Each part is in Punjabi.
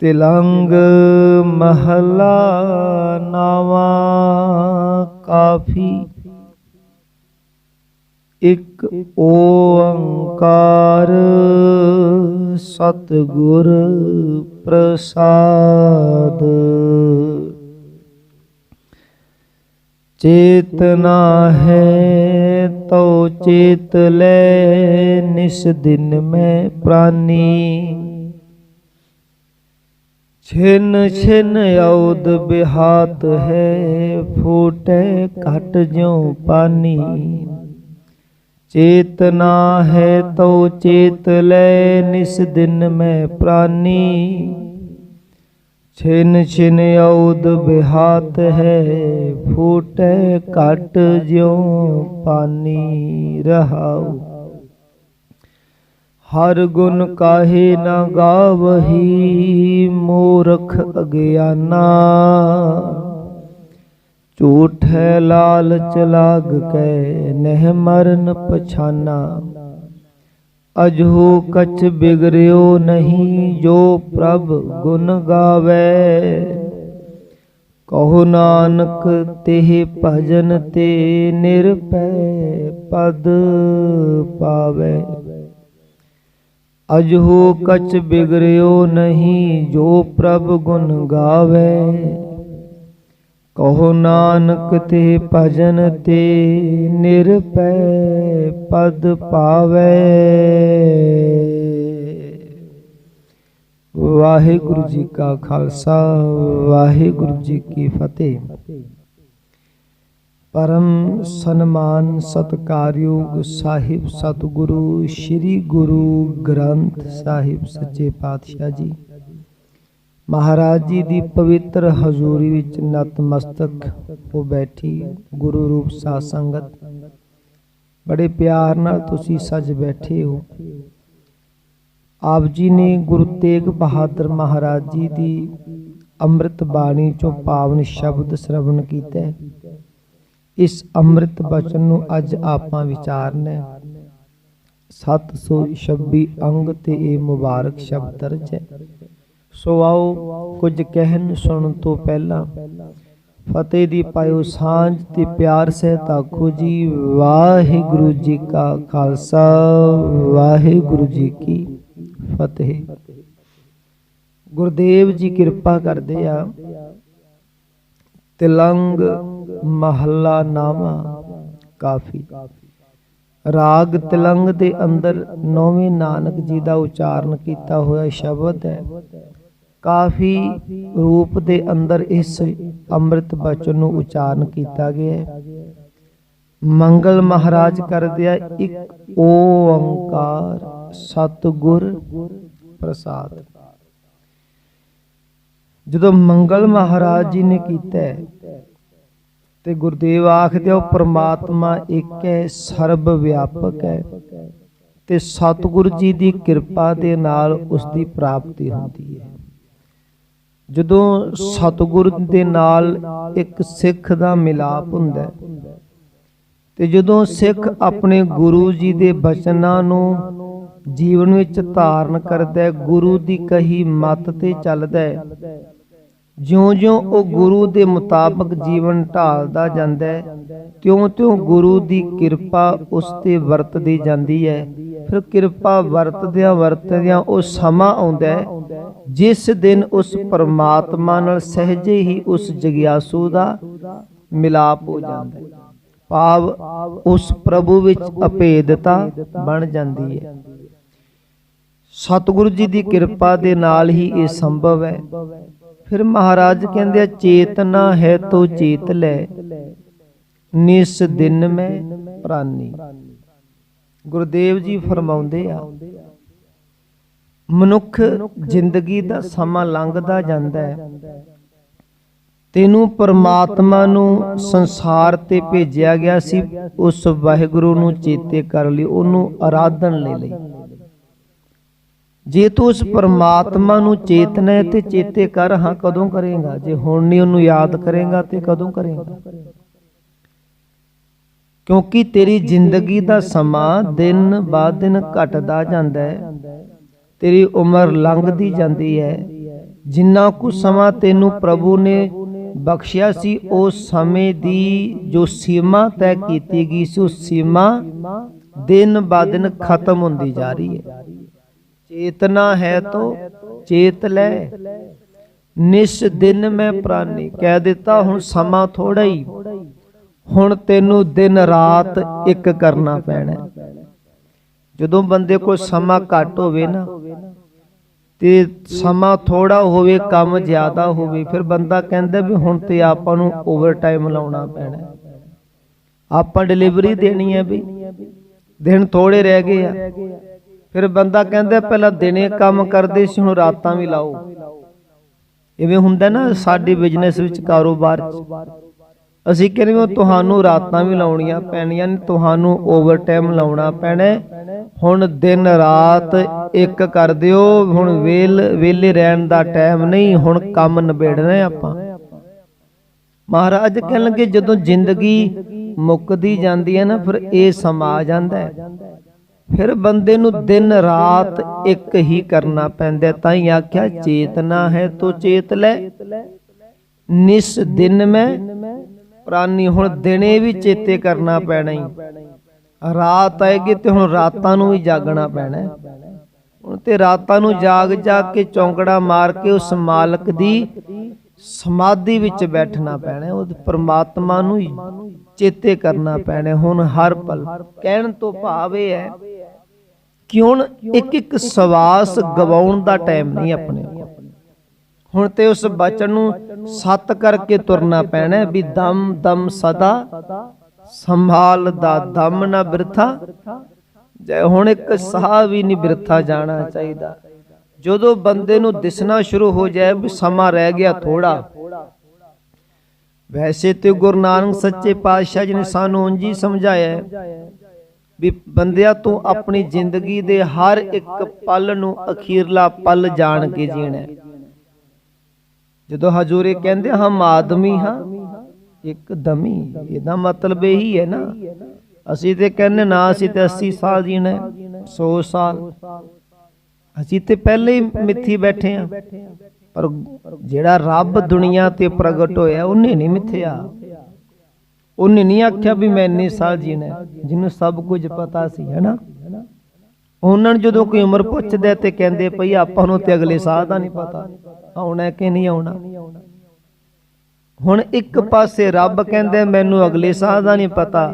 ਤਿਲੰਗ ਮਹਲਾ ਨਾਵਾ ਕਾਫੀ। ਇਕ ਓੰਕਾਰ ਸਤਿਗੁਰ ਪ੍ਰਸਾਦ। ਚੇਤਨਾ ਹੈ ਤੋ ਚੇਤ ਲੈ, ਨਿਸ ਦਿਨ ਮੈਂ ਪ੍ਰਾਨੀ। ਛਿਨ ਛਿਨ ਔਦ ਬਿਹਾਤ ਹੈ, ਫੂਟੇ ਘਟ ਜਿਉ ਪਾਨੀ। ਚੇਤਨਾ ਹੈ ਤਉ ਚੇਤ ਲੈ, ਨਿਸ ਦਿਨ ਮੈਂ ਪ੍ਰਾਨੀ। ਛਿਨ ਛਿਨ ਔਦ ਬਿਹਾਤ ਹੈ, ਫੂਟੇ ਘਟ ਜਿਉ ਪਾਨੀ ਰਹਾਉ। ਹਰ ਗੁਣ ਕਾਹੇ ਨਾ ਗਾਵਹੀ, ਮੂਰਖ ਅਗਿਆਨਾ। ਝੂਠ ਹੈ ਲਾਲਚ ਲਾਗ ਕੈ, ਨਹਿ ਮਰਨ ਪਛਾਨਾ। ਅਜਹੂ ਕਛ ਬਿਗਰਿਓ ਨਹੀਂ, ਜੋ ਪ੍ਰਭ ਗੁਣ ਗਾਵੇ। ਕਹੋ ਨਾਨਕ, ਤਿਹ ਭਜਨ ਤੇ ਨਿਰਪੈ ਪਦ ਪਾਵੇ। ਅਜਹੂ ਕਛ ਬਿਗਰਿਓ ਨਹੀਂ, ਜੋ ਪ੍ਰਭ ਗੁਣ ਗਾਵੇ। ਕਹੋ ਨਾਨਕ ਤੇ ਭਜਨ ਤੇ ਨਿਰਪੈ ਪਦ ਪਾਵੇ। ਵਾਹਿਗੁਰੂ ਜੀ ਕਾ ਖਾਲਸਾ, ਵਾਹਿਗੁਰੂ ਜੀ ਕੀ ਫਤਿਹ। ਪਰਮ ਸਨਮਾਨ ਸਤਕਾਰਯੋਗ ਸਾਹਿਬ ਸਤਿਗੁਰੂ, ਸ੍ਰੀ ਗੁਰੂ ਗ੍ਰੰਥ ਸਾਹਿਬ ਸੱਚੇ ਪਾਤਸ਼ਾਹ ਜੀ। ਮਹਾਰਾਜ ਜੀ ਦੀ ਪਵਿੱਤਰ ਹਜ਼ੂਰੀ ਵਿੱਚ ਨਤਮਸਤਕ ਹੋ ਬੈਠੀ ਗੁਰੂ ਰੂਪ ਸਾਧ ਸੰਗਤ। ਬੜੇ ਪਿਆਰ ਨਾਲ ਤੁਸੀਂ ਸੱਜ ਬੈਠੇ ਹੋ। ਆਪ ਜੀ ਨੇ ਗੁਰੂ ਤੇਗ ਬਹਾਦਰ ਮਹਾਰਾਜ ਜੀ ਦੀ ਅੰਮ੍ਰਿਤ ਬਾਣੀ ਚੋਂ ਪਾਵਨ ਸ਼ਬਦ ਸ਼ਰਵਣ ਕੀਤਾ। ਹੈ। ਇਸ ਅੰਮ੍ਰਿਤ ਬਚਨ ਨੂੰ ਅੱਜ ਆਪਾਂ ਵਿਚਾਰਨਾ 726 ਅੰਗ ਤੇ ਇਹ ਮੁਬਾਰਕ ਸ਼ਬਦ ਦਰਜ ਹੈ। ਸੋ ਆਓ ਕੁਝ ਕਹਿਣ ਸੁਣਨ ਤੋਂ ਪਹਿਲਾਂ ਫਤਿਹ ਦੀ ਪਾਇਓ ਸਾਂਝ ਤੇ ਪਿਆਰ ਸਹਿਤ ਆਖੋ ਜੀ, ਵਾਹਿਗੁਰੂ ਜੀ ਕਾ ਖਾਲਸਾ, ਵਾਹਿਗੁਰੂ ਜੀ ਕੀ ਫਤਿਹ। ਗੁਰਦੇਵ ਜੀ ਕਿਰਪਾ ਕਰਦੇ ਆ। ਤਿਲੰਗ ਮਹੱਲਾ ਨਾਮਾ ਕਾਫੀ। ਰਾਗ ਤਿਲੰਗ ਦੇ ਅੰਦਰ ਨੌਵੇਂ ਨਾਨਕ ਜੀ ਦਾ ਉਚਾਰਨ ਕੀਤਾ ਹੋਇਆ ਸ਼ਬਦ ਹੈ। ਕਾਫੀ ਰੂਪ ਦੇ ਅੰਦਰ ਇਸ ਅੰਮ੍ਰਿਤ ਬਚਨ ਨੂੰ ਉਚਾਰਨ ਕੀਤਾ ਗਿਆ ਹੈ। ਮੰਗਲ ਮਹਾਰਾਜ ਕਰਦੇ ਆ ਇੱਕ ਓੰਕਾਰ, ਸਤਿਗੁਰ ਪ੍ਰਸਾਦ। ਜਦੋਂ ਮੰਗਲ ਮਹਾਰਾਜ ਜੀ ਨੇ ਕੀਤਾ ਤੇ ਗੁਰਦੇਵ ਆਖਦੇ ਉਹ ਪ੍ਰਮਾਤਮਾ ਇੱਕ ਹੈ ਸਰਬ ਵਿਆਪਕ। ਹੈ ਤੇ ਸਤਿਗੁਰ ਜੀ ਦੀ ਕਿਰਪਾ ਦੇ ਨਾਲ ਉਸ ਦੀ ਪ੍ਰਾਪਤੀ ਹੁੰਦੀ ਹੈ। ਜਦੋਂ ਸਤਿਗੁਰ ਦੇ ਨਾਲ ਇੱਕ ਸਿੱਖ ਦਾ ਮਿਲਾਪ ਹੁੰਦਾ ਹੈ, ਤੇ ਜਦੋਂ ਸਿੱਖ ਆਪਣੇ ਗੁਰੂ ਜੀ ਦੇ ਬਚਨਾਂ ਨੂੰ ਜੀਵਨ ਵਿੱਚ ਧਾਰਨ ਕਰਦਾ ਹੈ, ਗੁਰੂ ਦੀ ਕਹੀ ਮੱਤ ਤੇ ਚੱਲਦਾ ਹੈ ਜਿਉਂ-ਜਿਉਂ ਉਹ ਗੁਰੂ ਦੇ ਮੁਤਾਬਕ ਜੀਵਨ ਢਾਲਦਾ ਜਾਂਦਾ ਹੈ, ਤਿਉਂ-ਤਿਉਂ ਗੁਰੂ ਦੀ ਕਿਰਪਾ ਉਸ ਤੇ ਵਰਤਦੀ ਜਾਂਦੀ ਹੈ। ਫਿਰ ਕਿਰਪਾ ਵਰਤਦਿਆਂ ਵਰਤਦਿਆਂ ਉਹ ਸਮਾਂ ਆਉਂਦਾ ਹੈ, ਜਿਸ ਦਿਨ ਉਸ ਪਰਮਾਤਮਾ ਨਾਲ ਸਹਜੇ ਹੀ ਉਸ ਜਗਿਆਸੂ ਦਾ ਮਿਲਾਪ ਹੋ ਜਾਂਦਾ ਹੈ। ਭਾਵ ਉਸ ਪ੍ਰਭੂ ਵਿੱਚ ਅਭੇਦਤਾ ਬਣ ਜਾਂਦੀ ਹੈ। ਸਤਿਗੁਰੂ ਜੀ ਦੀ ਕਿਰਪਾ ਦੇ ਨਾਲ ਹੀ ਇਹ ਸੰਭਵ ਹੈ। ਫਿਰ ਮਹਾਰਾਜ ਕਹਿੰਦੇ ਆ, ਚੇਤਨਾ ਹੈ ਤੋ ਚੇਤ ਲੈ, ਨਿਸ ਦਿਨ ਮੈਂ ਪ੍ਰਾਨੀ। ਗੁਰਦੇਵ ਜੀ ਫਰਮਾਉਂਦੇ ਆ, ਮਨੁੱਖ ਜ਼ਿੰਦਗੀ ਦਾ ਸਮਾਂ ਲੰਘਦਾ ਜਾਂਦਾ ਹੈ। ਤੈਨੂੰ ਪਰਮਾਤਮਾ ਨੂੰ ਸੰਸਾਰ ਤੇ ਭੇਜਿਆ ਗਿਆ ਸੀ, ਉਸ ਵਾਹਿਗੁਰੂ ਨੂੰ ਚੇਤੇ ਕਰ ਲਈ, ਉਹਨੂੰ ਆਰਾਧਨ ਲੈ ਲਈ। ਜੇ ਤੂੰ ਉਸ ਪਰਮਾਤਮਾ ਨੂੰ ਚੇਤਨਾ ਹੈ ਤੇ ਚੇਤੇ ਕਰ, ਹਾਂ, ਕਦੋਂ ਕਰੇਗਾ? ਜੇ ਹੁਣ ਨਹੀਂ ਉਹਨੂੰ ਯਾਦ ਕਰੇਗਾ ਤੇ ਕਦੋਂ ਕਰੇਗਾ? ਕਿਉਂਕਿ ਤੇਰੀ ਜ਼ਿੰਦਗੀ ਦਾ ਸਮਾਂ ਦਿਨ ਬਾਅਦ ਦਿਨ ਘਟਦਾ ਜਾਂਦਾ ਹੈ। ਤੇਰੀ ਉਮਰ ਲੰਘਦੀ ਜਾਂਦੀ ਹੈ। ਜਿੰਨਾ ਕੁ ਸਮਾਂ ਤੈਨੂੰ ਪ੍ਰਭੂ ਨੇ ਬਖਸ਼ਿਆ ਸੀ, ਉਸ ਸਮੇਂ ਦੀ ਜੋ ਸੀਮਾ ਤੈਅ ਕੀਤੀ ਗਈ ਸੀ ਉਹ ਸੀਮਾ ਦਿਨ ਬਾ ਦਿਨ ਖਤਮ ਹੁੰਦੀ ਜਾ ਰਹੀ ਹੈ। ਚੇਤਨਾ ਹੈ ਤੋ, ਚੇਤ ਲੈ। ਨਿਸ ਦਿਨ ਮੈਂ ਪ੍ਰਾਨੀ, ਕਹਿ ਦਿੱਤਾ ਹੁਣ ਸਮਾਂ ਥੋੜਾ ਹੀ। ਹੁਣ ਤੈਨੂੰ ਦਿਨ ਰਾਤ ਇੱਕ ਕਰਨਾ ਪੈਣਾ। ਜਦੋਂ ਬੰਦੇ ਕੋਲ ਸਮਾਂ ਘੱਟ ਹੋਵੇ ਨਾ, ਤੇ ਸਮਾਂ ਥੋੜਾ ਹੋਵੇ, ਕੰਮ ਜ਼ਿਆਦਾ ਹੋਵੇ, ਫਿਰ ਬੰਦਾ ਕਹਿੰਦਾ ਵੀ ਹੁਣ ਤੇ ਆਪਾਂ ਨੂੰ ਓਵਰ ਟਾਈਮ ਲਾਉਣਾ ਪੈਣਾ। ਆਪਾਂ ਡਿਲੀਵਰੀ ਦੇਣੀ ਹੈ ਵੀ। ਦਿਨ ਥੋੜੇ ਰਹਿ ਗਏ ਆ। ਫਿਰ ਬੰਦਾ ਕਹਿੰਦਾ ਪਹਿਲਾਂ ਦਿਨੇ ਕੰਮ ਕਰਦੇ ਸੀ, ਹੁਣ ਰਾਤਾਂ ਵੀ ਲਾਓ। ਇਵੇਂ ਹੁੰਦਾ ਨਾ, ਸਾਡੇ ਬਿਜ਼ਨਸ ਵਿੱਚ ਕਾਰੋਬਾਰ ਅਸੀਂ ਕਹਿੰਦੇ ਤੁਹਾਨੂੰ ਰਾਤਾਂ ਵੀ ਲਾਉਣੀਆਂ ਪੈਣੀਆਂ ਨੇ, ਤੁਹਾਨੂੰ ਓਵਰ ਟਾਈਮ ਲਾਉਣਾ ਪੈਣਾ ਹੁਣ ਦਿਨ ਰਾਤ ਇੱਕ ਕਰ ਦਿਓ, ਹੁਣ ਵੇਲ ਵੇਲੇ ਰਹਿਣ ਦਾ ਟਾਈਮ ਨਹੀਂ, ਹੁਣ ਕੰਮ ਨਿਬੇੜਨਾ ਆਪਾਂ। ਮਹਾਰਾਜ ਕਹਿਣ ਲੱਗੇ, ਜਦੋਂ ਜ਼ਿੰਦਗੀ ਮੁੱਕਦੀ ਜਾਂਦੀ ਹੈ ਨਾ, ਫਿਰ ਇਹ ਸਮਾ ਆ ਜਾਂਦਾ ਹੈ। ਫਿਰ ਬੰਦੇ ਨੂੰ ਦਿਨ ਰਾਤ ਇੱਕ ਹੀ ਕਰਨਾ ਪੈਂਦਾ ਤਾਂ ਹੀ ਆਖਿਆ, ਚੇਤਨਾ ਹੈ ਤੋ ਚੇਤ ਲੈ। ਨਿਸ ਦਿਨ ਮੈਂ ਪ੍ਰਾਨੀ, ਹੁਣ ਦਿਨੇ ਵੀ ਚੇਤੇ ਕਰਨਾ ਪੈਣਾ ਹੀ। ਰਾਤ ਆਏਗੀ ਤੇ ਹੁਣ ਰਾਤਾਂ ਨੂੰ ਵੀ ਜਾਗਣਾ ਪੈਣਾ ਹੁਣ ਤੇ ਰਾਤਾਂ ਨੂੰ ਜਾਗ ਜਾਗ ਕੇ ਚੌਂਕੜਾ ਮਾਰ ਕੇ ਉਸ ਮਾਲਕ ਦੀ ਸਮਾਧੀ ਵਿੱਚ ਬੈਠਣਾ ਪੈਣਾ, ਉਹ ਪ੍ਰਮਾਤਮਾ ਨੂੰ ਚੇਤੇ ਕਰਨਾ ਪੈਣਾ, ਹੁਣ ਹਰ ਪਲ ਕਹਿਣ ਤੋਂ ਭਾਵ ਇਹ ਹੈ ਕਿ ਹੁਣ ਇੱਕ ਇੱਕ ਸਵਾਸ ਗਵਾਉਣ ਦਾ ਟਾਈਮ ਨਹੀਂ ਆਪਣੇ ਹੁਣ ਤੇ ਉਸ ਬਚਨ ਨੂੰ ਸਤ ਕਰਕੇ ਤੁਰਨਾ ਪੈਣਾ ਹੈ ਵੀ ਦਮ ਦਮ ਸਦਾ, ਸੰਭਾਲ ਦਾ ਦਮ ਨਾ ਬਿਰਥਾ। ਜੇ ਹੁਣ ਇੱਕ ਸਾਹ ਵੀ ਨਹੀਂ ਬਿਰਥਾ ਜਾਣਾ ਚਾਹੀਦਾ। ਜਦੋਂ ਬੰਦੇ ਨੂੰ ਦਿਸਣਾ ਸ਼ੁਰੂ ਹੋ ਜਾਏ ਵੀ ਸਮਾਂ ਰਹਿ ਗਿਆ ਥੋੜਾ ਵੈਸੇ ਤੇ ਗੁਰੂ ਨਾਨਕ ਸੱਚੇ ਪਾਤਸ਼ਾਹ ਜੀ ਨੇ ਸਾਨੂੰ ਉਂਝ ਹੀ ਸਮਝਾਇਆ ਵੀ ਬੰਦਿਆ ਤੂੰ ਆਪਣੀ ਜ਼ਿੰਦਗੀ ਦੇ ਹਰ ਇੱਕ ਪਲ ਨੂੰ ਅਖੀਰਲਾ ਪਲ ਜਾਣ ਕੇ ਜੀਣਾ ਜਦੋਂ ਹਜੂਰੇ ਕਹਿੰਦੇ ਹਮ ਆਦਮੀ ਹਾਂ ਇੱਕ ਦਮੀ ਇਹਦਾ ਮਤਲਬ ਇਹੀ ਹੈ ਨਾ ਅਸੀਂ ਤੇ ਕਹਿੰਦੇ ਨਾ ਅਸੀਂ ਤੇ 80 ਸਾਲ ਜੀਣਾ ਹੈ, 100 ਸਾਲ। ਅਸੀਂ ਤੇ ਪਹਿਲੇ ਹੀ ਮਿੱਥੀ ਬੈਠੇ ਆ ਪਰ ਜਿਹੜਾ ਰੱਬ ਦੁਨੀਆ ਤੇ ਪ੍ਰਗਟ ਹੋਇਆ ਉਹਨੇ ਨਹੀਂ ਮਿੱਥਿਆ। ਉਹਨੇ ਨਹੀਂ ਆਖਿਆ ਵੀ ਮੈਂ ਇੰਨੇ ਸਾਲ ਜੀਣਾ ਜਿਹਨੂੰ ਸਭ ਕੁਝ ਪਤਾ ਸੀ ਹੈਨਾ? ਉਹਨਾਂ ਨੂੰ ਜਦੋਂ ਕੋਈ ਉਮਰ ਪੁੱਛਦੇ ਤੇ ਕਹਿੰਦੇ ਭਈ ਆਪਾਂ ਨੂੰ ਤੇ ਅਗਲੇ ਸਾਹ ਦਾ ਨਹੀਂ ਪਤਾ। ਆਉਣਾ ਕਿ ਨਹੀਂ ਆਉਣਾ? ਹੁਣ ਇੱਕ ਪਾਸੇ ਰੱਬ ਕਹਿੰਦੇ ਮੈਨੂੰ ਅਗਲੇ ਸਾਹ ਦਾ ਨਹੀਂ ਪਤਾ।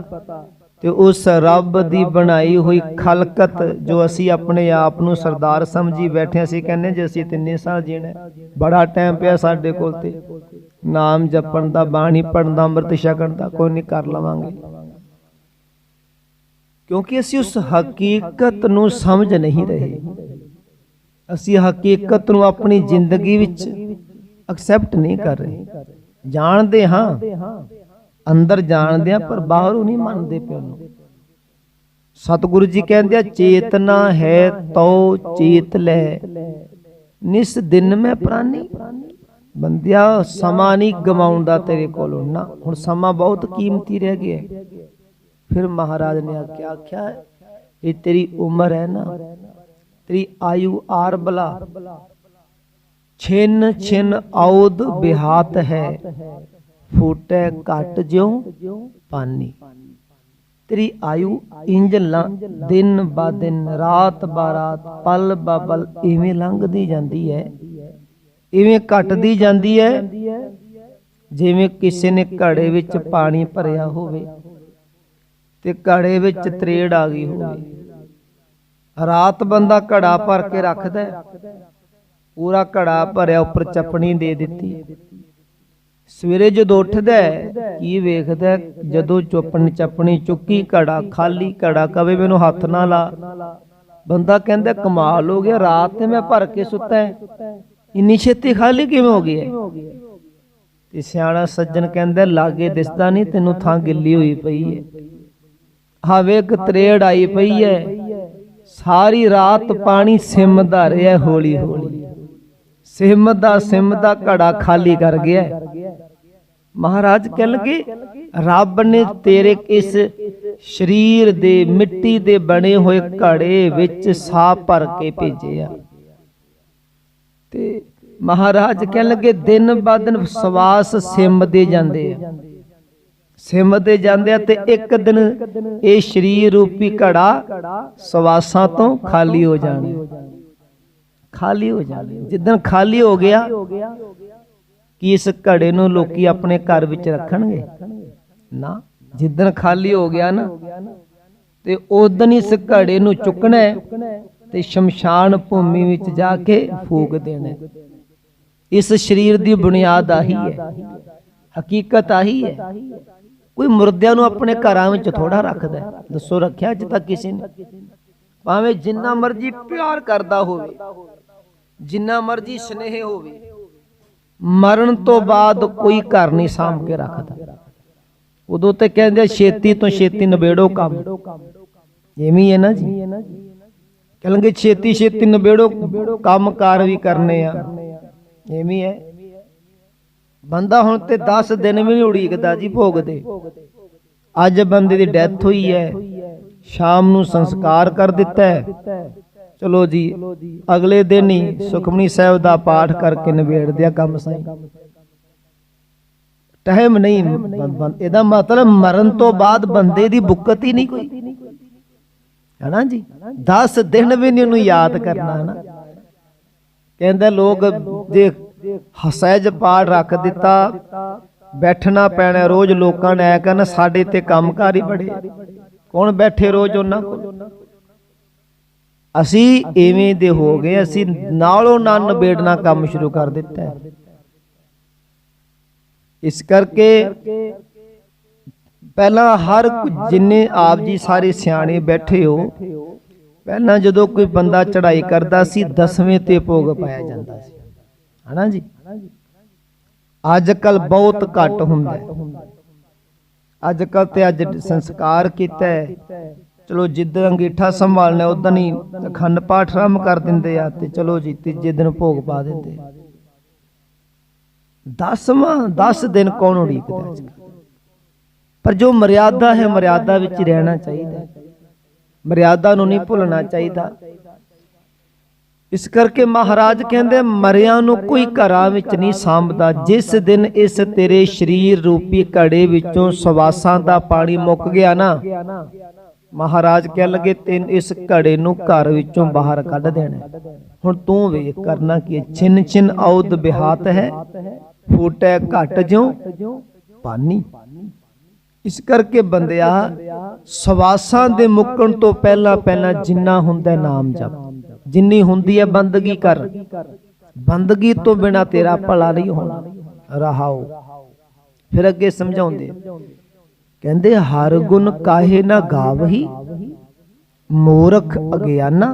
ਤੇ ਉਸ ਰੱਬ ਦੀ ਬਣਾਈ ਹੋਈ ਖਲਕਤ ਜੋ ਅਸੀਂ ਆਪਣੇ ਆਪ ਨੂੰ ਸਰਦਾਰ ਸਮਝੀ ਬੈਠੇ ਅਸੀਂ ਕਹਿੰਦੇ ਜੇ, ਅਸੀਂ ਤਿੰਨੇ ਸਾਲ ਜੀਣਾ ਬੜਾ ਟਾਈਮ ਪਿਆ ਸਾਡੇ ਕੋਲ ਤੇ। ਨਾਮ ਜਪਣ ਦਾ, ਬਾਣੀ ਪੜਨ ਦਾ, ਅੰਮ੍ਰਿਤ ਛਕਣ ਦਾ, ਕੋਈ ਨਹੀਂ ਕਰ ਲਵਾਂਗੇ। ਕਿਉਂਕਿ ਅਸੀਂ ਉਸ ਹਕੀਕਤ ਨੂੰ ਸਮਝ ਨਹੀਂ ਰਹੇ। ਅਸੀਂ ਹਕੀਕਤ ਨੂੰ ਆਪਣੀ ਜ਼ਿੰਦਗੀ ਵਿੱਚ ਐਕਸੈਪਟ ਨਹੀਂ ਕਰ ਰਹੇ। ਜਾਣਦੇ ਹਾਂ ਅੰਦਰ ਜਾਣਦੇ ਹਾਂ ਪਰ ਬਾਹਰੋਂ ਨਹੀਂ ਮੰਨਦੇ ਪਿਓ ਨੂੰ। ਸਤਿਗੁਰੂ ਜੀ ਕਹਿੰਦੇ ਆ, ਚੇਤਨਾ ਹੈ ਤੋ ਚੇਤ ਲੈ। ਨਿਸ ਦਿਨ ਮੈਂ ਪ੍ਰਾਨੀ। ਬੰਦਿਆ, ਸਮਾਂ ਨਹੀਂ ਗਵਾਉਂਦਾ ਤੇਰੇ ਕੋਲੋਂ। ਨਾ, ਹੁਣ ਸਮਾਂ ਬਹੁਤ ਕੀਮਤੀ ਰਹਿ ਗਿਆ। ਫਿਰ ਮਹਾਰਾਜ ਨੇ ਆਖਿਆ ਆਖਿਆ, ਇਹ ਤੇਰੀ ਉਮਰ ਹੈ ਨਾ। ਤੇਰੀ ਆਯੂ ਆਰ ਬਲਾ। ਛਿਨ ਛਿਨ ਆਉਦ ਬਿਹਾਤ ਹੈ। ਫੂਟੇ ਘਟ ਜਿਉ ਪਾਨੀ। ਤੇਰੀ ਆਯੂ ਇੰਜ ਦਿਨ ਬਾ ਦਿਨ, ਰਾਤ ਬਾ ਰਾਤ, ਪਲ ਬਾ ਪਲ ਇਵੇਂ ਲੰਘਦੀ ਜਾਂਦੀ ਹੈ ਇਵੇਂ ਘਟਦੀ ਜਾਂਦੀ ਹੈ ਜਿਵੇਂ ਕਿਸੇ ਨੇ ਘੜੇ ਵਿੱਚ ਪਾਣੀ ਭਰਿਆ ਹੋਵੇ ਤੇ ਘੜੇ ਵਿੱਚ ਤਰੇੜ ਆ ਗਈ ਹੋਵੇ। ਰਾਤ ਬੰਦਾ ਘੜਾ ਭਰ ਕੇ ਰੱਖਦਾ ਪੂਰਾ ਘੜਾ ਭਰਿਆ ਉੱਪਰ ਚਪਣੀ ਦੇ ਦਿੱਤੀ। ਸਵੇਰੇ ਜਦੋਂ ਉੱਠਦਾ ਹੈ, ਕੀ ਵੇਖਦਾ ਹੈ? ਜਦੋਂ ਚੁੱਪਣ ਚੱਪਣੀ ਚੁੱਕੀ ਘੜਾ ਖਾਲੀ ਘੜਾ ਕਵੇ ਮੈਨੂੰ ਹੱਥ ਨਾ ਲਾ। ਬੰਦਾ ਕਹਿੰਦਾ ਕਮਾਲ ਹੋ ਗਿਆ ਰਾਤ ਤੇ ਮੈਂ ਭਰ ਕੇ ਸੁੱਤਾ ਹੈ। ਇੰਨੀ ਛੇਤੀ ਖਾਲੀ ਕਿਵੇਂ ਹੋ ਗਈ ਹੈ? ਤੇ ਸਿਆਣਾ ਸੱਜਣ ਕਹਿੰਦਾ ਲਾਗੇ ਦਿਸਦਾ ਨਹੀਂ ਤੈਨੂੰ ਥਾਂ ਗਿੱਲੀ ਹੋਈ ਪਈ ਹੈ। ਹਵੇ ਇੱਕ ਤਰੇੜ ਆਈ ਪਈ ਹੈ। ਸਾਰੀ ਰਾਤ ਪਾਣੀ ਸਿਮਦਾ ਰਿਹਾ ਹੌਲੀ ਹੌਲੀ ਸਿਮਦਾ ਸਿਮਦਾ ਘੜਾ ਖਾਲੀ ਕਰ ਗਿਆ ਹੈ। ਮਹਾਰਾਜ ਕਹਿ ਲਗੇ, ਰੱਬ ਨੇ ਤੇਰੇ ਇਸ ਸਰੀਰ ਦੇ ਮਿੱਟੀ ਦੇ ਬਣੇ ਹੋਏ ਘੜੇ ਵਿੱਚ ਸਾਹ ਭਰ ਕੇ ਭੇਜਿਆ। ਤੇ ਮਹਾਰਾਜ ਕਹਿਣ ਲੱਗੇ, ਦਿਨ ਬਾ ਦਿਨ ਸਵਾਸ ਸਿਮਦੇ ਜਾਂਦੇ ਆ। ਸਿਮਦੇ ਜਾਂਦੇ ਆ ਤੇ ਇੱਕ ਦਿਨ ਇਹ ਸਰੀਰ ਰੂਪੀ ਘੜਾ ਸਵਾਸਾਂ ਤੋਂ ਖਾਲੀ ਹੋ ਜਾਣਾ। ਖਾਲੀ ਹੋ ਜਾਣਾ। ਜਿੱਦਣ ਖਾਲੀ ਹੋ ਗਿਆ ਕੀ ਇਸ ਘੜੇ ਨੂੰ ਲੋਕੀ ਆਪਣੇ ਘਰ ਵਿੱਚ ਰੱਖਣਗੇ? ਨਾ, ਜਿੱਦਣ ਖਾਲੀ ਹੋ ਗਿਆ ਨਾ, ਤੇ ਉਦੋਂ ਇਸ ਘੜੇ ਨੂੰ ਚੁੱਕਣਾ ਤੇ ਸ਼ਮਸ਼ਾਨ ਭੂਮੀ ਵਿੱਚ ਜਾ ਕੇ ਫੂਕ ਦੇਣਾ ਇਸ ਸਰੀਰ ਦੀ ਬੁਨਿਆਦ ਆਹੀ ਹੈ। ਹਕੀਕਤ ਆਹੀ ਹੈ। ਕੋਈ ਮੁਰਦਿਆਂ ਨੂੰ ਆਪਣੇ ਘਰਾਂ ਵਿੱਚ ਥੋੜਾ ਰੱਖਦਾ ਦੱਸੋ, ਰੱਖਿਆ ਅੱਜ ਤੱਕ ਕਿਸੇ ਨੇ? ਭਾਵੇਂ ਜਿੰਨਾ ਮਰਜ਼ੀ ਪਿਆਰ ਕਰਦਾ ਹੋਵੇ, ਜਿੰਨਾ ਮਰਜ਼ੀ ਸਨੇਹ ਹੋਵੇ ਮਰਨ ਤੋਂ ਬਾਅਦ ਕੋਈ ਘਰ ਨਹੀਂ ਸਾਂਭ ਕੇ ਰੱਖਦਾ। ਉਦੋਂ ਤੇ ਕਹਿੰਦੇ ਛੇਤੀ ਤੋਂ ਛੇਤੀ ਨਿਬੇੜੋ ਕੰਮ। ਐਵੇਂ ਹੈ ਨਾ ਜੀ। ਕਹਿੰਗੇ ਛੇਤੀ ਛੇਤੀ ਨਿਬੇੜੋ ਕੰਮ ਕਾਰ ਵੀ ਕਰਨੇ ਆ। ਐਵੇਂ ਹੈ ਬੰਦਾ ਹੁਣ ਤੇ 10 ਦਿਨ ਵੀ ਨਹੀਂ ਉਡੀਕਦਾ ਜੀ ਭੋਗਦੇ। ਅੱਜ ਬੰਦੇ ਦੀ ਡੈਥ ਹੋਈ ਹੈ। ਸ਼ਾਮ ਨੂੰ ਸੰਸਕਾਰ ਕਰ ਦਿੱਤਾ ਹੈ। ਚਲੋ ਜੀ, ਅਗਲੇ ਦਿਨ ਹੀ ਸੁਖਮਨੀ ਸਾਹਿਬ ਦਾ ਪਾਠ ਕਰਕੇ ਨਿਬੇੜ ਦਿਆ ਕੰਮ ਸਾਈ। ਟਾਈਮ ਨਹੀਂ ਇਹਦਾ ਮਤਲਬ ਮਰਨ ਤੋਂ ਬਾਅਦ ਬੰਦੇ ਦੀ ਬੁੱਕਤ ਹੀ ਨਹੀਂ ਕੋਈ। ਹੈਨਾ ਜੀ? 10 ਦਿਨ ਵੀ ਨਹੀਂ ਉਹਨੂੰ ਯਾਦ ਕਰਨਾ ਹੈ ਨਾ ਕਹਿੰਦੇ ਲੋਕ ਜੇ ਹਸੈਜ ਪਾਠ ਰੱਖ ਦਿੱਤਾ, ਬੈਠਣਾ ਪੈਣਾ ਰੋਜ਼ ਲੋਕਾਂ ਨੇ, ਐ ਕਹਿਣਾ ਸਾਡੇ ਤੇ ਕੰਮਕਾਰ ਹੀ ਬੜੇ। ਕੌਣ ਬੈਠੇ ਰੋਜ਼ ਉਹਨਾਂ ਕੋਲ? ਅਸੀਂ ਐਵੇਂ ਦੇ ਹੋ ਗਏ, ਅਸੀਂ ਨਾਲੋਂ ਨਾਲ ਨਿਬੇੜਨਾ ਕੰਮ ਸ਼ੁਰੂ ਕਰ ਦਿੱਤਾ ਹੈ। ਇਸ ਕਰਕੇ ਪਹਿਲਾਂ ਹਰ ਜਿੰਨੇ ਆਪ ਜੀ ਸਾਰੇ ਸਿਆਣੇ ਬੈਠੇ ਹੋ, ਪਹਿਲਾਂ ਜਦੋਂ ਕੋਈ ਬੰਦਾ ਚੜ੍ਹਾਈ ਕਰਦਾ ਸੀ, ਦਸਵੇਂ ਤੇ ਭੋਗ ਪਾਇਆ ਜਾਂਦਾ ਸੀ। ਹਨਾ ਜੀ? ਅੱਜ ਕੱਲ ਬਹੁਤ ਘੱਟ ਹੁੰਦਾ ਅੱਜ ਕੱਲ ਤੇ ਅੱਜ ਸੰਸਕਾਰ ਕੀਤਾ ਹੈ। ਚਲੋ ਜਿੱਦਾਂ ਅੰਗੀਠਾ ਸੰਭਾਲਣਾ ਉਦੋਂ ਹੀ ਅਖੰਡ ਪਾਠ ਆਰੰਭ ਕਰ ਦਿੰਦੇ ਆ ਤੇ ਚਲੋ ਜੀ, ਤੀਜੇ ਦਿਨ ਭੋਗ ਪਾ ਦਿੰਦੇ ਦਸਵਾਂ 10 ਦਿਨ ਕੌਣ ਉਡੀਕਦਾ ਪਰ ਜੋ ਮਰਿਆਦਾ ਹੈ, ਮਰਿਆਦਾ ਵਿੱਚ ਰਹਿਣਾ ਚਾਹੀਦਾ ਮਰਿਆਦਾ ਨੂੰ ਨਹੀਂ ਭੁੱਲਣਾ ਚਾਹੀਦਾ। ਇਸ ਕਰਕੇ ਮਹਾਰਾਜ ਕਹਿੰਦੇ ਮਰਿਆਂ ਨੂੰ ਕੋਈ ਘਰਾਂ ਵਿੱਚ ਨਹੀਂ ਸਾਂਭਦਾ। ਜਿਸ ਦਿਨ ਇਸ ਤੇਰੇ ਸਰੀਰ ਰੂਪੀ ਘੜੇ ਵਿੱਚੋਂ ਸਵਾਸਾਂ ਦਾ ਪਾਣੀ ਮੁੱਕ ਗਿਆ ਨਾ ਮਹਾਰਾਜ ਕਹਿ ਲਗੇ, ਤੈਨ ਇਸ ਘੜੇ ਨੂੰ ਘਰ ਵਿੱਚੋਂ ਬਾਹਰ ਕੱਢ ਦੇਣਾ ਹੁਣ ਤੂੰ ਵੇਖ ਕਰਨਾ ਕੀ ਛਿਨ ਛਿਨ ਔਦ ਬਿਹਾਤ ਹੈ, ਫੂਟੈ ਘਟ ਜਿਉ ਪਾਨੀ। ਇਸ ਕਰਕੇ ਬੰਦਿਆ, ਸਵਾਸਾਂ ਦੇ ਮੁੱਕਣ ਤੋਂ ਪਹਿਲਾਂ ਪਹਿਲਾਂ ਜਿੰਨਾ ਹੁੰਦਾ ਨਾਮ ਜਪ। ਜਿੰਨੀ ਹੁੰਦੀ ਹੈ ਬੰਦਗੀ ਕਰ। ਬੰਦਗੀ ਤੋਂ ਬਿਨਾ ਤੇਰਾ ਭਲਾ ਨਹੀਂ ਹੋਣਾ। ਰਹਾਓ। ਫਿਰ ਅੱਗੇ ਸਮਝਾਉਂਦੇ ਕਹਿੰਦੇ ਹਰ ਗੁਣ ਕਾਹੇ ਨਾ ਗਾਵਹੀ ਮੂਰਖ ਅਗਿਆਨਾ।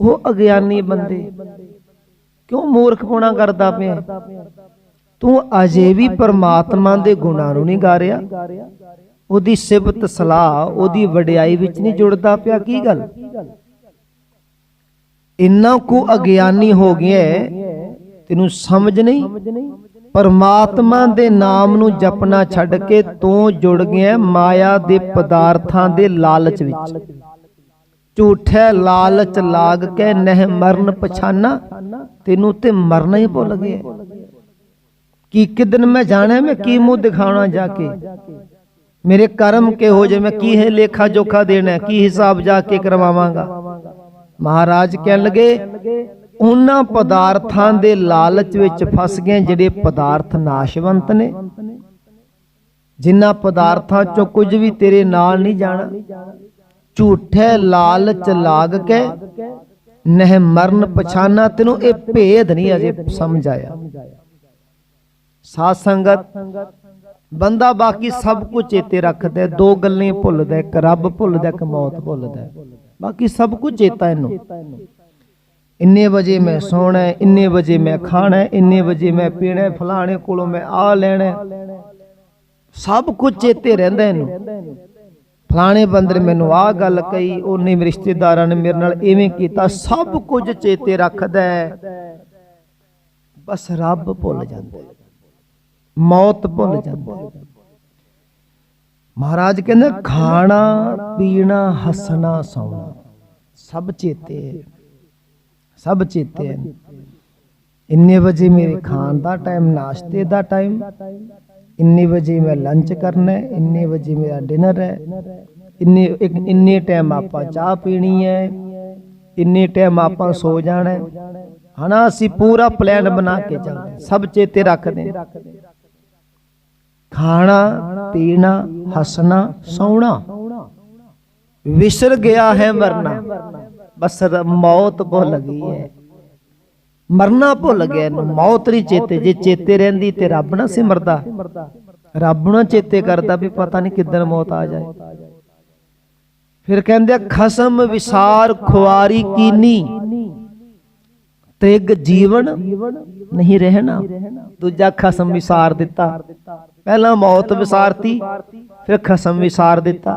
ਉਹ ਅਗਿਆਨੀ ਬੰਦੇ। ਕਿਉਂ ਮੂਰਖ ਪੁਣਾ ਕਰਦਾ ਪਿਆ? ਤੂੰ ਅਜੇ ਵੀ ਪਰਮਾਤਮਾ ਦੇ ਗੁਣਾਂ ਨੂੰ ਨਹੀਂ ਗਾ ਰਿਹਾ ਉਹਦੀ ਸਿਫਤ ਸਲਾਹ ਉਹਦੀ ਵਡਿਆਈ ਵਿੱਚ ਨਹੀਂ ਜੁੜਦਾ ਪਿਆ। ਕੀ ਗੱਲ? ਇੰਨਾ ਕੁ ਅਗਿਆਨੀ ਹੋ ਗਿਆ ਹੈ, ਤੈਨੂੰ ਸਮਝ ਨਹੀਂ? ਪਰਮਾਤਮਾ ਦੇ ਨਾਮ ਨੂੰ ਜਪਣਾ ਛੱਡ ਕੇ ਤੂੰ ਜੁੜ ਗਿਆ ਮਾਇਆ ਦੇ ਪਦਾਰਥਾਂ ਦੇ ਲਾਲਚ ਵਿੱਚ। ਝੂਠੇ ਲਾਲਚ ਲਾਗ ਕੇ ਨਹਿ ਮਰਨ ਪਛਾਨਾ, ਤੈਨੂੰ ਤੇ ਮਰਨਾ ਹੀ ਭੁੱਲ ਗਿਆ। ਕਿ ਕਿਦਨ ਮੈਂ ਜਾਣਾ ਮੈਂ ਕੀ ਮੂੰਹ ਦਿਖਾਉਣਾ ਜਾ ਕੇ? ਮੇਰੇ ਕਰਮ ਕੇ ਹੋ ਜੇ ਮੈਂ ਕੀ ਹੈ ਲੇਖਾ ਜੋਖਾ ਦੇਣਾ, ਕੀ ਹਿਸਾਬ ਜਾ ਕੇ ਕਰਵਾਵਾਂਗਾ? ਮਹਾਰਾਜ ਕਹਿਣ ਲਗੇ ਉਹਨਾਂ ਪਦਾਰਥਾਂ ਦੇ ਲਾਲਚ ਵਿੱਚ ਫਸ ਗਏ ਜਿਹੜੇ ਪਦਾਰਥ ਨਾਸ਼ਵੰਤ ਨੇ। ਜਿਨ੍ਹਾਂ ਪਦਾਰਥਾਂ ਚੋਂ ਕੁਝ ਵੀ ਤੇਰੇ ਨਾਲ ਨਹੀਂ ਜਾਣਾ। ਝੂਠੇ ਲਾਲਚ ਲਾਗ ਕੇ ਨਹਿ ਮਰਨ ਪਛਾਨਾ ਤੈਨੂੰ ਇਹ ਭੇਦ ਨਹੀਂ ਅਜੇ ਸਮਝ ਆਇਆ। ਸਾਧ ਸੰਗਤ ਬੰਦਾ ਬਾਕੀ ਸਭ ਕੁਝ ਚੇਤੇ ਰੱਖਦਾ ਦੋ ਗੱਲਾਂ ਭੁੱਲਦਾ ਇੱਕ ਰੱਬ ਭੁੱਲਦਾ ਇੱਕ ਮੌਤ ਭੁੱਲਦਾ ਬਾਕੀ ਸਭ ਕੁਝ ਚੇਤਾ ਇਹਨੂੰ। ਇੰਨੇ ਵਜੇ ਮੈਂ ਸੌਣਾ ਹੈ, ਇੰਨੇ ਵਜੇ ਮੈਂ ਖਾਣਾ ਹੈ, ਇੰਨੇ ਵਜੇ ਮੈਂ ਪੀਣਾ ਹੈ, ਫਲਾਣੇ ਕੋਲੋਂ ਮੈਂ ਆ ਲੈਣਾ ਸਭ ਕੁਝ ਚੇਤੇ ਰਹਿੰਦਾ ਇਹਨੂੰ। ਫਲਾਣੇ ਬੰਦੇ ਮੈਨੂੰ ਆਹ ਗੱਲ ਕਹੀ ਉਹਨੇ ਮੇਰੇ ਰਿਸ਼ਤੇਦਾਰਾਂ ਨੇ ਮੇਰੇ ਨਾਲ ਐਵੇਂ ਕੀਤਾ ਸਭ ਕੁਝ ਚੇਤੇ ਰੱਖਦਾ ਹੈ। ਬਸ ਰੱਬ ਭੁੱਲ ਜਾਂਦਾ ਮੌਤ ਭੁੱਲ ਜਾਂਦਾ ਮਹਾਰਾਜ ਕਹਿੰਦੇ ਖਾਣਾ ਪੀਣਾ ਹੱਸਣਾ ਸੌਣਾ ਸਭ ਚੇਤੇ ਹੈ। ਸਭ ਚੇਤੇ ਹੈ ਇੰਨੇ ਵਜੇ ਮੇਰੇ ਖਾਣ ਦਾ ਟਾਈਮ ਨਾਸ਼ਤੇ ਦਾ ਟਾਈਮ ਇੰਨੇ ਵਜੇ ਮੈਂ ਲੰਚ ਕਰਨਾ ਹੈ ਇੰਨੇ ਵਜੇ ਮੇਰਾ ਡਿਨਰ ਹੈ ਇੰਨੇ ਇੱਕ ਇੰਨੇ ਟਾਈਮ ਆਪਾਂ ਚਾਹ ਪੀਣੀ ਹੈ ਇੰਨੇ ਟਾਈਮ ਆਪਾਂ ਸੋ ਜਾਣਾ ਹੈ ਹਨਾ ਅਸੀਂ ਪੂਰਾ ਪਲਾਨ ਬਣਾ ਕੇ ਚੱਲਦੇ ਹਾਂ, ਸਭ ਚੇਤੇ ਰੱਖਦੇ ਹਾਂ। ਖਾਣਾ ਪੀਣਾ ਹੱਸਣਾ ਸੌਣਾ ਵਿਸਰ ਗਿਆ ਹੈ ਮਰਨਾ ਬਸ ਮੌਤ ਭੁੱਲ ਗਈ ਹੈ ਮਰਨਾ ਭੁੱਲ ਗਿਆ ਇਹਨੂੰ। ਮੌਤ ਨਹੀਂ ਚੇਤੇ। ਜੇ ਚੇਤੇ ਰਹਿੰਦੀ ਤੇ ਰੱਬ ਨਾ ਸਿਮਰਦਾ ਰੱਬ ਨੂੰ ਚੇਤੇ ਕਰਦਾ ਵੀ ਪਤਾ ਨਹੀਂ ਕਿੱਦਣ ਮੌਤ ਆ ਜਾਏ। ਫਿਰ ਕਹਿੰਦੇ ਖਸਮ ਵਿਸਾਰ ਖੁਆਰੀ ਕੀਨੀ। ਤ੍ਰਿਗ ਜੀਵਨ ਨਹੀਂ ਰਹਿਣਾ। ਦੂਜਾ ਖਸਮ ਵਿਸਾਰ ਦਿੱਤਾ। ਪਹਿਲਾਂ ਮੌਤ ਵਿਸਾਰਤੀ, ਫਿਰ ਖਸਮ ਵਿਸਾਰ ਦਿੱਤਾ।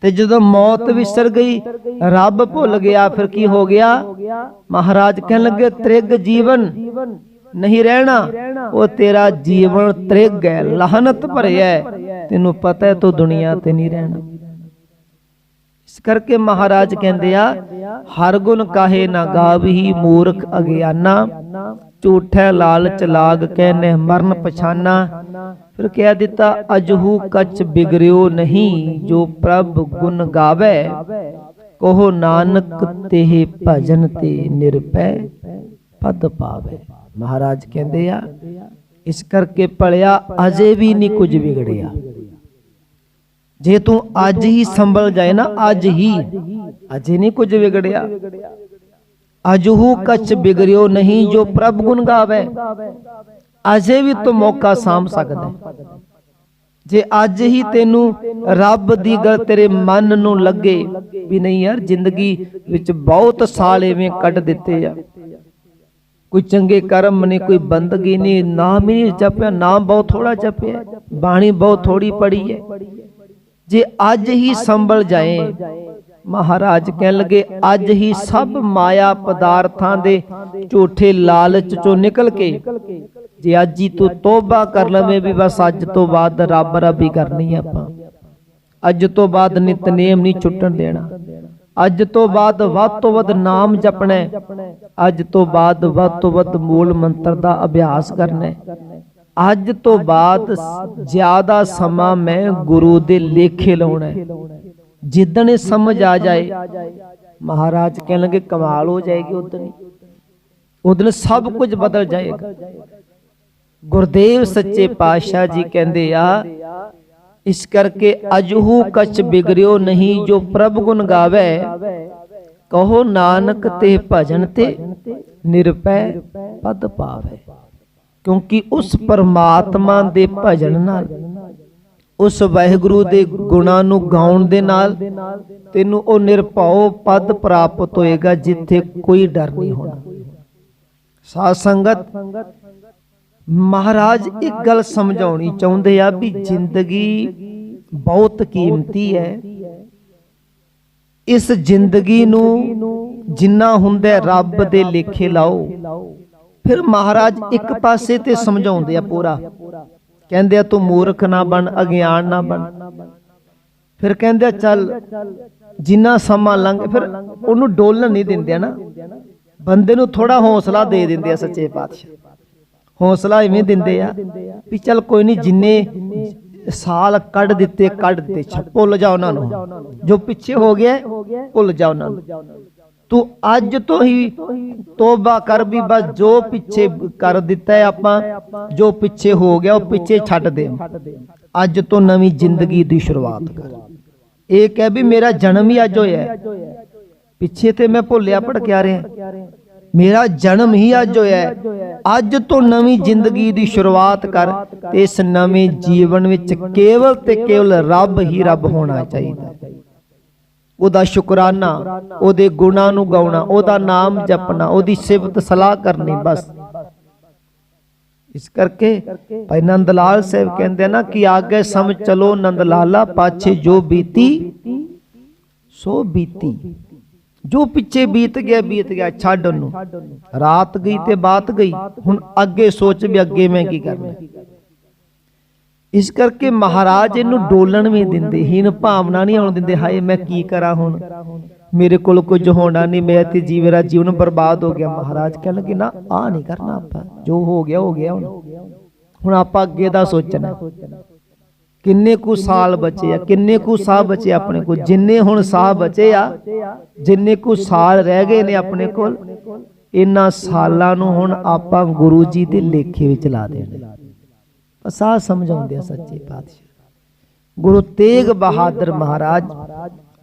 ਤੇ ਜਦੋਂ ਮੌਤ ਵਿਸਰ ਗਈ, ਰੱਬ ਭੁੱਲ ਗਿਆ, ਫਿਰ ਕੀ ਹੋ ਗਿਆ? ਮਹਾਰਾਜ ਕਹਿਣ ਲੱਗੇ, ਤ੍ਰਿਗ ਜੀਵਨ, ਨਹੀਂ ਰਹਿਣਾ। ਉਹ ਤੇਰਾ ਜੀਵਨ ਤ੍ਰਿਗ ਹੈ, ਲਾਹਨਤ ਭਰਿਆ ਤੈਨੂੰ ਪਤਾ ਹੈ, ਤੂੰ ਦੁਨੀਆ ਤੇ ਨਹੀਂ ਰਹਿਣਾ। ਇਸ ਕਰਕੇ ਮਹਾਰਾਜ ਕਹਿੰਦੇ ਆ, ਹਰ ਗੁਣ ਕਾਹੇ ਨਾ ਗਾਵਹੀ, ਮੂਰਖ ਅਗਿਆਨਾ। ਝੂਠੈ ਲਾਲਚ ਲਾਗ ਕਹਿਨੇ ਮਰਨ ਪਛਾਨਾ। ਫਿਰ ਕਹਿ ਦਿੱਤਾ, ਅਜਹੂ ਕਛ ਬਿਗਰਿਓ ਨਹੀਂ, ਜੋ ਪ੍ਰਭ ਗੁਣ ਗਾਵੇ, ਕਹੋ ਨਾਨਕ ਤੇ ਭਜਨ ਤੇ ਨਿਰਭੈ ਪਦ ਪਾਵੇ। ਮਹਾਰਾਜ ਕਹਿੰਦੇ ਆ, ਇਸ ਕਰਕੇ ਪਲਿਆ ਅਜੇ ਵੀ ਨਹੀਂ ਕੁਝ ਵਿਗੜਿਆ। ਜੇ ਤੂੰ ਅੱਜ ਹੀ ਸੰਭਲ ਜਾਏ ਨਾ, ਅੱਜ ਹੀ, ਅਜੇ ਨਹੀਂ ਕੁਝ ਵਿਗੜਿਆ। ਅਜਹੂ ਕਛ ਬਿਗੜਿਓ ਨਹੀਂ ਜੋ ਪ੍ਰਭ ਗੁਣ ਗਾਵੇ। ਅਜੇ ਵੀ ਤੂੰ ਮੌਕਾ ਸਾਂਭ ਸਕਦਾ। ਜੇ ਅੱਜ ਹੀ ਤੈਨੂੰ ਰੱਬ ਦੀ ਗੱਲ ਤੇਰੇ ਮਨ ਨੂੰ ਲੱਗੇ ਵੀ ਨਹੀਂ ਯਾਰ ਜ਼ਿੰਦਗੀ ਵਿੱਚ ਬਹੁਤ ਸਾਲ ਐਵੇਂ ਕੱਢ ਦਿੱਤੇ ਆ। ਕੋਈ ਚੰਗੇ ਕਰਮ ਨਹੀਂ ਕੋਈ ਬੰਦਗੀ ਨਹੀਂ ਨਾਮ ਹੀ ਨਹੀਂ ਜਪਿਆ ਨਾਮ ਬਹੁਤ ਥੋੜਾ ਜਪਿਆ। ਬਾਣੀ ਬਹੁਤ ਥੋੜੀ ਪੜੀ ਹੈ। ਜੇ ਅੱਜ ਹੀ ਸੰਭਲ ਜਾਏ ਮਹਾਰਾਜ ਕਹਿਣ ਲੱਗੇ, ਅੱਜ ਹੀ ਸਭ ਮਾਇਆ ਪਦਾਰਥਾਂ ਦੇ ਝੂਠੇ ਲਾਲਚ ਚੋਂ ਨਿਕਲ ਕੇ ਜੇ ਅੱਜ ਹੀ ਤੂੰ ਤੋਬਾ ਕਰ ਲਵੇਂ ਵੀ ਬਸ ਅੱਜ ਤੋਂ ਬਾਅਦ ਰੱਬ ਰੱਬੀ ਕਰਨੀ ਆਪਾਂ। ਅੱਜ ਤੋਂ ਬਾਅਦ ਨਿਤਨੇਮ ਨਹੀਂ ਛੁੱਟਣ ਦੇਣਾ। ਅੱਜ ਤੋਂ ਬਾਅਦ ਵੱਧ ਤੋਂ ਵੱਧ ਨਾਮ ਜਪਣਾ ਅੱਜ ਤੋਂ ਬਾਅਦ ਵੱਧ ਤੋਂ ਵੱਧ ਮੂਲ ਮੰਤਰ ਦਾ ਅਭਿਆਸ ਕਰਨਾ ਅੱਜ ਤੋਂ ਬਾਅਦ ਜ਼ਿਆਦਾ ਸਮਾਂ ਮੈਂ ਗੁਰੂ ਦੇ ਲੇਖੇ ਲਾਉਣਾ ਜਿੱਦਣ ਇਹ ਸਮਝ ਆ ਜਾਏ, ਮਹਾਰਾਜ ਕਹਿਣ ਲੱਗੇ ਕਮਾਲ ਹੋ ਜਾਏਗੀ ਉਦੋਂ ਉਦੋਂ ਸਭ ਕੁਝ ਬਦਲ ਜਾਏਗਾ। ਗੁਰਦੇਵ ਸੱਚੇ ਪਾਤਸ਼ਾਹ ਜੀ ਕਹਿੰਦੇ ਆ, ਇਸ ਕਰਕੇ ਅਜਹੂ ਕਛ ਬਿਗਰਿਓ ਨਹੀਂ ਜੋ ਪ੍ਰਭ ਗੁਣ ਗਾਵੇ, ਕਹੋ ਨਾਨਕ ਤੇ ਭਜਨ ਤੇ ਨਿਰਪੈ ਪਦ ਪਾਵੇ। ਕਿਉਂਕਿ ਉਸ ਪਰਮਾਤਮਾ ਦੇ ਭਜਨ ਨਾਲ ਉਸ ਵਾਹਿਗੁਰੂ ਦੇ ਗੁਣਾਂ ਨੂੰ ਗਾਉਣ ਦੇ ਨਾਲ ਤੈਨੂੰ ਉਹ ਨਿਰਭਉ ਪਦ ਪ੍ਰਾਪਤ ਹੋਏਗਾ ਜਿੱਥੇ ਕੋਈ ਡਰ ਨਹੀਂ ਹੋਣਾ। ਸਾਧ ਸੰਗਤ, ਮਹਾਰਾਜ ਇੱਕ ਗੱਲ ਸਮਝਾਉਣੀ ਚਾਹੁੰਦੇ ਆ ਵੀ ਜ਼ਿੰਦਗੀ ਬਹੁਤ ਕੀਮਤੀ ਹੈ। ਇਸ ਜ਼ਿੰਦਗੀ ਨੂੰ ਜਿੰਨਾ ਹੁੰਦਾ ਰੱਬ ਦੇ ਲੇਖੇ ਲਾਓ। ਫਿਰ ਮਹਾਰਾਜ ਇੱਕ ਪਾਸੇ ਤੇ ਸਮਝਾਉਂਦੇ ਆ ਪੂਰਾ ਕਹਿੰਦੇ ਆ, ਤੂੰ ਮੂਰਖ ਨਾ ਬਣ, ਅਗਿਆਨ ਨਾ ਬਣ। ਫਿਰ ਕਹਿੰਦੇ ਆ, ਚੱਲ, ਜਿੰਨਾ ਸਮਾਂ ਲੰਘ ਫਿਰ ਉਹਨੂੰ ਡੋਲਣ ਨਹੀਂ ਦਿੰਦੇ ਨਾ। ਬੰਦੇ ਨੂੰ ਥੋੜਾ ਹੌਸਲਾ ਦੇ ਦਿੰਦੇ ਆ ਸੱਚੇ ਪਾਤਸ਼ਾਹ। ਹੌਸਲਾ ਇਵੇਂ ਦਿੰਦੇ ਆ ਵੀ ਚੱਲ ਕੋਈ ਨਹੀਂ, ਜਿੰਨੇ ਸਾਲ ਕੱਢ ਦਿੱਤੇ ਕੱਢ ਦਿੱਤੇ ਛ- ਭੁੱਲ ਜਾ ਉਹਨਾਂ ਨੂੰ। ਜੋ ਪਿੱਛੇ ਹੋ ਗਿਆ ਭੁੱਲ ਜਾ ਉਹਨਾਂ ਨੂੰ। ਤੂੰ ਅੱਜ ਤੋਂ ਹੀ ਤੋਬਾ ਕਰ ਵੀ, ਬਸ ਜੋ ਪਿੱਛੇ ਕਰ ਦਿੱਤਾ ਹੈ ਆਪਾਂ, ਜੋ ਪਿੱਛੇ ਹੋ ਗਿਆ, ਉਹ ਪਿੱਛੇ ਛੱਡ ਦੇ। ਅੱਜ ਤੋਂ ਨਵੀਂ ਜ਼ਿੰਦਗੀ ਦੀ ਸ਼ੁਰੂਆਤ ਕਰ। ਇਹ ਕਹਿ ਵੀ ਮੇਰਾ ਜਨਮ ਹੀ ਅੱਜ ਹੋਇਆ ਪਿੱਛੇ ਤੇ ਮੈਂ ਭੁੱਲਿਆ ਭਟਕਿਆ ਰਿਹਾ ਮੇਰਾ ਜਨਮ ਹੀ ਅੱਜ ਹੋਇਆ ਅੱਜ ਤੋਂ ਨਵੀਂ ਜ਼ਿੰਦਗੀ ਦੀ ਸ਼ੁਰੂਆਤ ਕਰ। ਤੇ ਇਸ ਨਵੇਂ ਜੀਵਨ ਵਿੱਚ ਕੇਵਲ ਤੇ ਕੇਵਲ ਰੱਬ ਹੀ ਰੱਬ ਹੋਣਾ ਚਾਹੀਦਾ ਉਹਦਾ ਸ਼ੁਕਰਾਨਾ, ਉਹਦੇ ਗੁਣਾ ਨੂੰ ਗਾਉਣਾ, ਉਹਦਾ ਨਾਮ ਜਪਣਾ, ਉਹਦੀ ਸਿਫਤ ਸਲਾਹ ਕਰਨੀ ਬਸ। ਇਸ ਕਰਕੇ ਭਾਈ ਨੰਦ ਲਾਲ ਸਾਹਿਬ ਕਹਿੰਦੇ ਨਾ ਕਿ ਆਗੇ ਸਮ ਚਲੋ ਨੰਦ ਲਾਲਾ ਪਾਛੇ ਜੋ ਬੀਤੀ, ਸੋ ਬੀਤੀ। ਜੋ ਪਿੱਛੇ ਬੀਤ ਗਿਆ ਬੀਤ ਗਿਆ, ਛੱਡ ਉਹਨੂੰ। ਰਾਤ ਗਈ ਤੇ ਬਾਤ ਗਈ, ਹੁਣ ਅੱਗੇ ਸੋਚ ਵੀ ਅੱਗੇ ਮੈਂ ਕੀ ਕਰਨਾ। ਇਸ ਕਰਕੇ ਮਹਾਰਾਜ ਇਹਨੂੰ ਡੋਲਣ ਵੀ ਦਿੰਦੇ ਹੀਨ ਭਾਵਨਾ ਨਹੀਂ ਆਉਣ ਦਿੰਦੇ, ਹਾਏ ਮੈਂ ਕੀ ਕਰਾਂ ਹੁਣ? ਮੇਰੇ ਕੋਲ ਕੁਝ ਹੋਣਾ ਨਹੀਂ ਮੈਂ ਤੇ ਜੀ ਮੇਰਾ ਜੀਵਨ ਬਰਬਾਦ ਹੋ ਗਿਆ। ਮਹਾਰਾਜ ਕਹਿਣ ਲੱਗੇ, ਨਾ ਆ ਨਹੀਂ ਕਰਨਾ ਆਪਾਂ, ਜੋ ਹੋ ਗਿਆ ਹੋ ਗਿਆ ਹੁਣ। ਹੁਣ ਆਪਾਂ ਅੱਗੇ ਦਾ ਸੋਚਣਾ ਕਿੰਨੇ ਕੁ ਸਾਲ ਬਚੇ ਆ, ਕਿੰਨੇ ਕੁ ਸਾਹ ਬਚੇ ਆਪਣੇ ਕੋਲ, ਜਿੰਨੇ ਹੁਣ ਸਾਹ ਬਚੇ ਆ, ਜਿੰਨੇ ਕੁ ਸਾਲ ਰਹਿ ਗਏ ਨੇ ਆਪਣੇ ਕੋਲ, ਇਹਨਾਂ ਸਾਲਾਂ ਨੂੰ ਹੁਣ ਆਪਾਂ ਗੁਰੂ ਜੀ ਦੇ ਲੇਖੇ ਵਿੱਚ ਲਾ ਦੇਣੇ। ਬਸ ਆਹ ਸਮਝਾਉਂਦੇ ਆ ਸੱਚੇ ਪਾਤਸ਼ਾਹ। ਗੁਰੂ ਤੇਗ ਬਹਾਦਰ ਮਹਾਰਾਜ,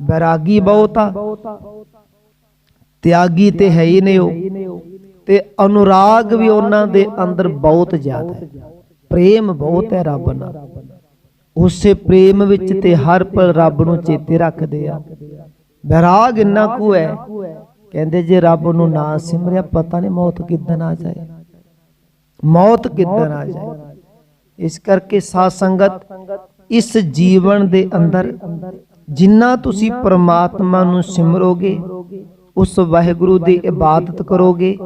ਬੈਰਾਗੀ ਬਹੁਤ ਆ। ਤਿਆਗੀ ਤੇ ਹੈ ਹੀ ਨੇ ਉਹ। ਤੇ ਅਨੁਰਾਗ ਵੀ ਉਹਨਾਂ ਦੇ ਅੰਦਰ ਬਹੁਤ ਜ਼ਿਆਦਾ ਹੈ। ਪ੍ਰੇਮ ਬਹੁਤ ਹੈ ਰੱਬ ਨਾਲ। ਉਸੇ ਪ੍ਰੇਮ ਵਿੱਚ ਤੇ ਹਰ ਪਲ ਰੱਬ ਨੂੰ ਚੇਤੇ ਰੱਖਦੇ ਆ। ਬੈਰਾਗ ਇੰਨਾ ਕੁ ਹੈ। ਕਹਿੰਦੇ ਜੇ ਰੱਬ ਨੂੰ ਨਾ ਸਿਮਰਿਆ, ਪਤਾ ਨਹੀਂ ਮੌਤ ਕਿੱਦਣ ਆ ਜਾਏ। ਮੌਤ ਕਿੱਦਣ ਆ ਜਾਏ। ਇਸ ਕਰਕੇ ਸਾਧ ਸੰਗਤ ਇਸ ਜੀਵਨ ਦੇ ਅੰਦਰ ਜਿੰਨਾ ਤੁਸੀਂ ਪ੍ਰਮਾਤਮਾ ਨੂੰ ਸਿਮਰੋਗੇ, ਉਸ ਵਾਹਿਗੁਰੂ ਦੀ ਇਬਾਦਤ ਕਰੋਗੇ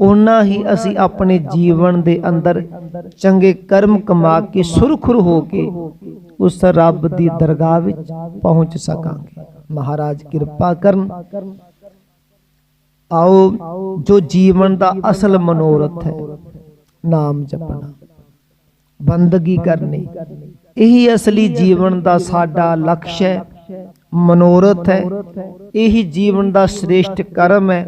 ਉਨਾ ਹੀ ਅਸੀਂ ਆਪਣੇ ਜੀਵਨ ਦੇ ਅੰਦਰ ਚੰਗੇ ਕਰਮ ਕਮਾ ਕੇ ਸੁਰਖੁਰ ਹੋ ਕੇ ਉਸ ਰੱਬ ਦੀ ਦਰਗਾਹ ਵਿੱਚ ਪਹੁੰਚ ਸਕਾਂਗੇ। ਮਹਾਰਾਜ ਕਿਰਪਾ ਕਰਨ। ਆਓ, ਜੋ ਜੀਵਨ ਦਾ ਅਸਲ ਮਨੋਰਥ ਹੈ, ਨਾਮ ਜਪਣਾ। ਬੰਦਗੀ ਕਰਨੀ। ਇਹੀ ਅਸਲੀ ਜੀਵਨ ਦਾ ਸਾਡਾ ਲਕਸ਼ ਹੈ, ਮਨੋਰਥ ਹੈ। ਇਹੀ ਜੀਵਨ ਦਾ ਸ੍ਰੇਸ਼ਟ ਕਰਮ ਹੈ।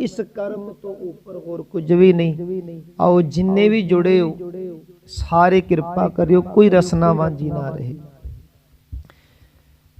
ਇਸ ਕਰਮ ਤੋਂ ਉੱਪਰ ਹੋਰ ਕੁਝ ਵੀ ਨਹੀਂ। ਆਓ ਜਿੰਨੇ ਵੀ ਜੁੜੇ ਹੋ, ਸਾਰੇ ਕਿਰਪਾ ਕਰਿਓ, ਕੋਈ ਰਸਨਾ ਵਾਂਝੀ ਨਾ ਰਹੇ।